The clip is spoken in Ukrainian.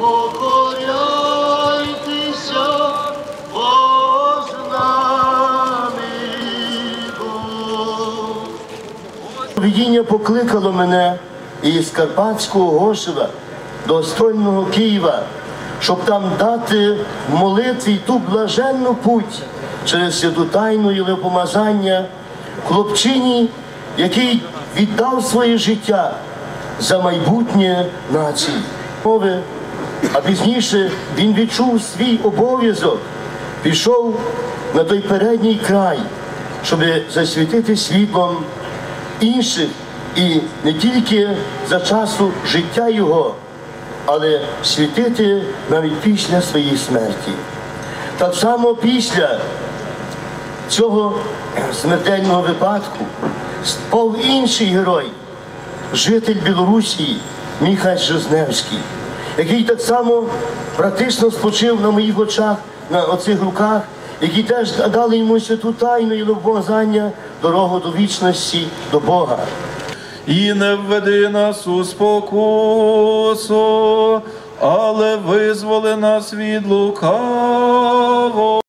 покоряйтеся, покликало мене із Карпатського Гошева до стройного Києва, щоб там дати в молитві ту блаженну путь через святу тайну і помазання хлопчині, який віддав своє життя за майбутнє нації. Мови а пізніше він відчув свій обов'язок, пішов на той передній край, щоб засвітити світлом інших і не тільки за часу життя його, але світити навіть після своєї смерті. Так само після цього смертельного випадку спав інший герой, житель Білорусі Міхаль Жизневський, який так само практично спочив на моїх очах, на оцих руках, які теж дали йому святу тайну і помазання, дорогу до вічності, до Бога. і не введи нас у спокусу, але визволи нас від лукавого.